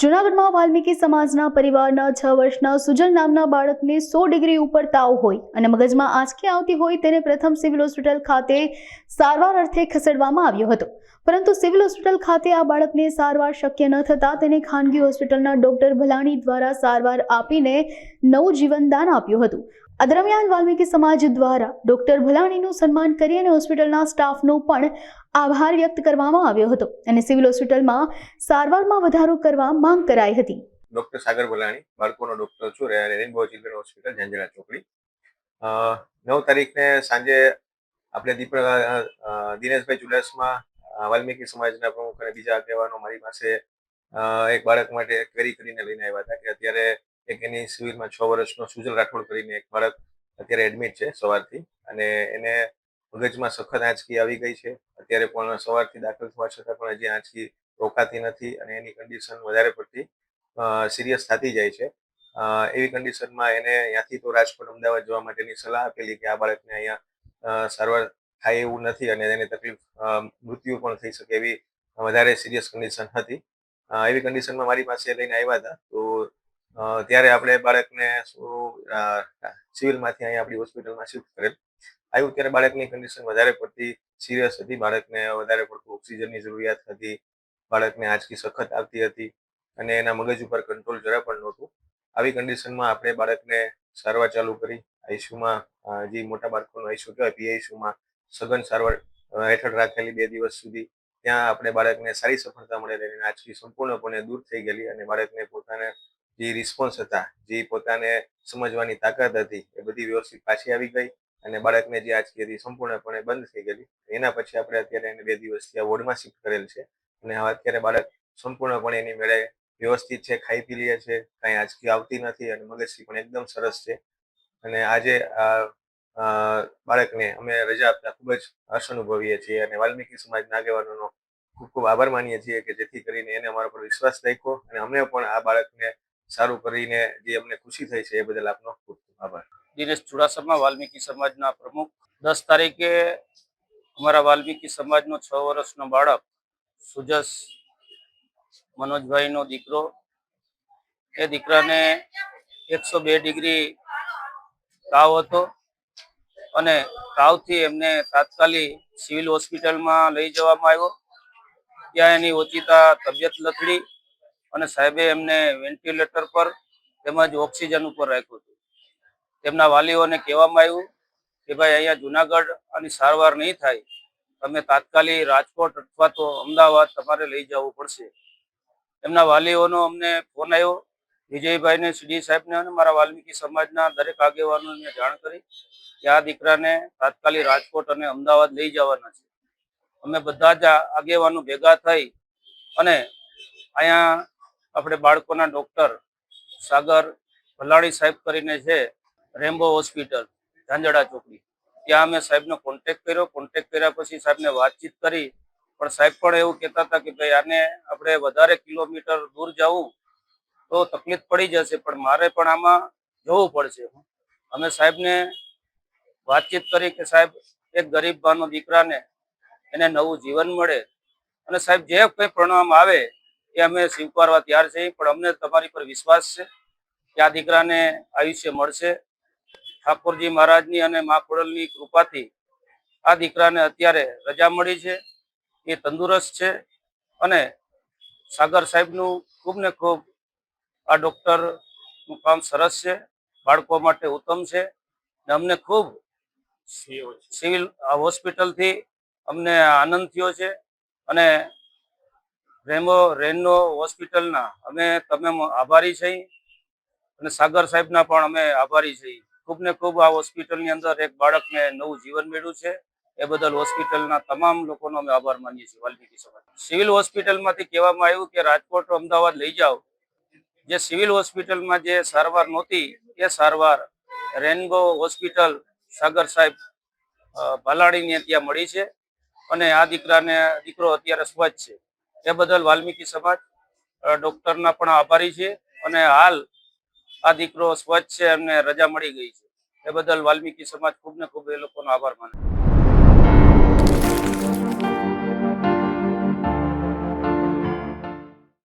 જૂનાગઢમાં વાલ્મીકી સમાજના પરિવારના છ વર્ષના સુજલ નામના બાળકને સો ડિગ્રી ઉપર તાવ હોય અને મગજમાં આંચકી આવતી હોય તેને પ્રથમ સિવિલ હોસ્પિટલ ખાતે સારવાર અર્થે ખસેડવામાં આવ્યો હતો. પરંતુ સિવિલ હોસ્પિટલ ખાતે આ બાળકને સારવાર શક્ય ન થતાં તેને ખાનગી હોસ્પિટલના ડોક્ટર ભલાણી દ્વારા સારવાર આપીને નવું જીવનદાન આપ્યું હતું. આ દરમિયાન વાલ્મીકી સમાજ દ્વારા ડોક્ટર ભલાણીનું સન્માન કરી અને હોસ્પિટલના સ્ટાફનો પણ આભાર વ્યક્ત કરવામાં આવ્યો હતો અને સિવિલ હોસ્પિટલમાં સારવારમાં વધારો કરવા માંગ કરાઈ હતી. ડોક્ટર સાગર ભલાણી બાળકોનો ડોક્ટર છું રે- રેઇનબો ચિલ્ડ્રન હોસ્પિટલ ઝંઝરા ચોકડી. નવ તારીખને સાંજે આપણે દીપ અ, અ, દિનેશભાઈ ચુડાસમા વાલ્મીકી સમાજના પ્રમુખ અને બીજા આગેવાનો મારી પાસે એક બાળક માટે ક્વેરી કરીને લઈને આવ્યા હતા કે અત્યારે એક એની સિવિલમાં છ વર્ષનો સુજલ રાઠોડ કરીને એક બાળક અત્યારે એડમિટ છે સવારથી અને એને મગજમાં સખત આંચકી આવી ગઈ છે. અત્યારે પણ સવારથી દાખલ થવા છતાં પણ હજી આંચકી રોકાતી નથી અને એની કન્ડિશન વધારે પડતી સિરિયસ થતી જાય છે. એવી કન્ડિશનમાં એને ત્યાંથી તો રાજકોટ અમદાવાદ જવા માટેની સલાહ આપેલી કે આ બાળકને અહીંયા સારવાર થાય એવું નથી અને એની તકલીફ મૃત્યુ પણ થઈ શકે એવી વધારે સિરિયસ કન્ડિશન હતી. એવી કન્ડિશનમાં મારી પાસે લઈને આવ્યા હતા. તો ત્યારે આપણે બાળકને સિવિલમાંથી અહીંયા આપણી હોસ્પિટલમાં શિફ્ટ કરેલ. આવ્યું ત્યારે બાળકની કન્ડિશન વધારે પડતી સિરિયસ હતી. બાળકને વધારે પડતું ઓક્સિજનની જરૂરિયાત હતી. બાળકને આંચકી સખત આવતી હતી અને એના મગજ ઉપર કંટ્રોલ જરા પણ નહોતું. આવી કન્ડિશનમાં આપણે બાળકને સારવાર ચાલુ કરી. આઈસીયુમાં જે મોટા બાળકોનું આઈસીયુ કહેવાય પીઆઈસીયુમાં સઘન સારવાર હેઠળ રાખેલી બે દિવસ સુધી ત્યાં આપણે બાળકને સારી સફળતા મળેલી અને આંચકી સંપૂર્ણપણે દૂર થઈ ગયેલી અને બાળકને પોતાને જે રિસ્પોન્સ હતા, જે પોતાને સમજવાની તાકાત હતી, એ બધી વ્યવસ્થિત પાછી આવી ગઈ અને બાળકને જે આંચકી હતી સંપૂર્ણપણે બંધ થઈ ગયેલી. એના પછી આપણે અત્યારે એને બે દિવસથી આ વોર્ડમાં શિફ્ટ કરેલ છે અને અત્યારે બાળક સંપૂર્ણપણે એની મેળે વ્યવસ્થિત છે, ખાઈ પી લે છે, કાંઈ આંચકી આવતી નથી અને મગજથી પણ એકદમ સરસ છે. અને આજે, આ બાળકને અમે રજા આપતા ખૂબ જ હર્ષ અનુભવીએ છીએ અને વાલ્મીકી સમાજના આગેવાનોનો ખૂબ ખૂબ આભાર માનીએ છીએ કે જેથી કરીને એને અમારા પર વિશ્વાસ રાખ્યો અને અમને પણ આ બાળકને સારું કરીને જે અમને ખુશી થઈ છે એ બદલ આપનો ખૂબ ખૂબ આભાર. દિનેશ ચુડાસમા, વાલ્મીકી સમાજના પ્રમુખ. દસ તારીખે અમારા વાલ્મીકી સમાજનો છ વર્ષનો બાળક સુજસ મનોજભાઈનો દીકરો. એ દીકરાને એકસો બે ડિગ્રી તાવ હતો. અને તાવથી એમને તાત્કાલિક સિવિલ હોસ્પિટલમાં લઈ જવામાં આવ્યો. ત્યાં એની ઓચિતા તબિયત લથડી અને સાહેબે એમને વેન્ટિલેટર પર તેમજ ઓક્સિજન ઉપર રાખ્યું હતું. તેમના વાલીઓને કહેવામાં આવ્યું કે ભાઈ અહીંયા જુનાગઢ આની સારવાર નહીં થાય. તમે તાત્કાલિક રાજકોટ અથવા તો અમદાવાદ તમારે લઈ જવું પડશે. એમના વાલીઓનો અમને ફોન આવ્યો વિજયભાઈને સીડી સાહેબને અને મારા વાલ્મીકી સમાજના દરેક આગેવાનોને જાણ કરી કે આ દીકરાને તાત્કાલિક રાજકોટ અને અમદાવાદ લઈ જવાના છે. અમે બધા જ આગેવાનો ભેગા થઈ અને અહીંયા આપણે બાળકોના ડોક્ટર સાગર ભલાણી સાહેબ કરીને છે, રેમ્બો હોસ્પિટલ ઝાંઝડા ચોકડી. ત્યાં અમે સાહેબનો કોન્ટેક્ટ કર્યો. કોન્ટેક્ટ કર્યા પછી સાહેબને વાતચીત કરી. પણ સાહેબ પણ એવું કહેતા હતા કે ભાઈ આને આપણે વધારે કિલોમીટર દૂર જવું તો તકલીફ પડી જશે, પણ મારે પણ આમાં જવું પડશે. અમે સાહેબને વાતચીત કરી કે સાહેબ, એક ગરીબ બાનો દીકરાને એને નવું જીવન મળે. અને સાહેબ, જે કંઈ પ્રણામ આવે એ અમે સ્વીકારવા તૈયાર છીએ, પણ અમને તમારી પર વિશ્વાસ છે કે આ દીકરાને આયુષ્ય મળશે. ઠાકોરજી મહારાજની અને મા ખોડલની કૃપાથી આ દીકરાને અત્યારે રજા મળી છે, એ તંદુરસ્ત છે. અને સાગર સાહેબનું ખૂબ ને ખૂબ આ ડૉક્ટરનું કામ સરસ છે, બાળકો માટે ઉત્તમ છે ને અમને ખૂબ સિવિલ હોસ્પિટલથી અમને આનંદ થયો છે અને રેમો રેનો હોસ્પિટલના અમે તમે આભારી છીએ અને સાગર સાહેબના પણ અમે આભારી છીએ. ખૂબ ને ખૂબ આ હોસ્પિટલની અંદર એક બાળકને નવું જીવન મેળવ્યું છે. એ બદલ હોસ્પિટલના તમામ લોકોનો અમે આભાર માનીએ છીએ. વાલ્મીકી સમાજ. સિવિલ હોસ્પિટલમાંથી કહેવામાં આવ્યું કે રાજકોટ અમદાવાદ લઈ જાઓ. જે સિવિલ હોસ્પિટલમાં જે સારવાર નહોતી, એ સારવાર રેનબો હોસ્પિટલ સાગર સાહેબ ભલાડીને ત્યાં મળી છે અને આ દીકરાને, દીકરો અત્યારે સ્વચ્છ છે એ બદલ વાલ્મીકી સમાજ ડૉક્ટરના પણ આભારી છે અને હાલ આ દીકરો સ્વચ્છ છે અને રજા મળી ગઈ છે એ બદલ વાલ્મીકી સમાજ ખૂબ ને ખૂબ એ લોકોનો આભાર માને છે.